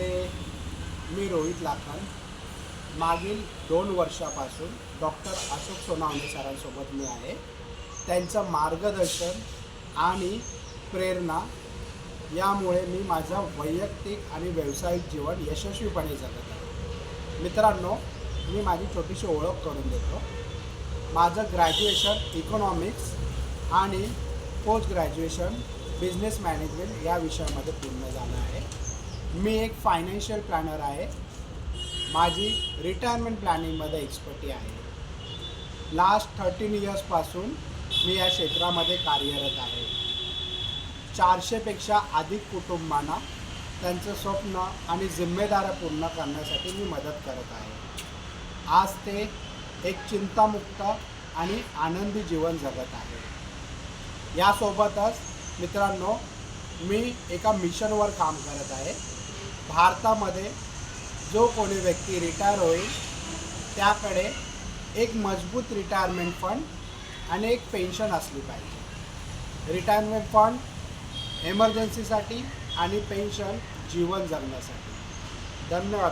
नमस्ते मी रोहित लाखन. मागील दोन वर्षापासून डॉक्टर अशोक सोनावणे सरांसोबत मी आहे. त्यांचं मार्गदर्शन आणि प्रेरणा यामुळे मी माझं वैयक्तिक आणि व्यावसायिक जीवन यशस्वीपणे जगत आहे. मित्रांनो मी माझी छोटीशी ओळख करून देतो. माझं ग्रॅज्युएशन इकॉनॉमिक्स आणि पोस्ट ग्रॅज्युएशन बिझनेस मॅनेजमेंट या विषयामध्ये पूर्ण झालं आहे. मी एक फायनान्शियल प्लॅनर आहे. माझी रिटायरमेंट प्लॅनिंगमध्ये एक्सपर्टी आहे. लास्ट थर्टीन इयर्सपासून मी या क्षेत्रामध्ये कार्यरत आहे. चारशेपेक्षा अधिक कुटुंबांना त्यांचं स्वप्न आणि जिम्मेदाऱ्या पूर्ण करण्यासाठी मी मदत करत आहे. आज ते एक चिंतामुक्त आणि आनंदी जीवन जगत आहे. यासोबतच मित्रांनो मी एका मिशनवर काम करत आहे. भारतामध्ये जो कोणी व्यक्ती रिटायर होईल त्याकडे एक मजबूत रिटायरमेंट फंड आणि एक पेन्शन असली पाहिजे. रिटायरमेंट फंड एमर्जन्सीसाठी आणि पेन्शन जीवन जगण्यासाठी. धन्यवाद.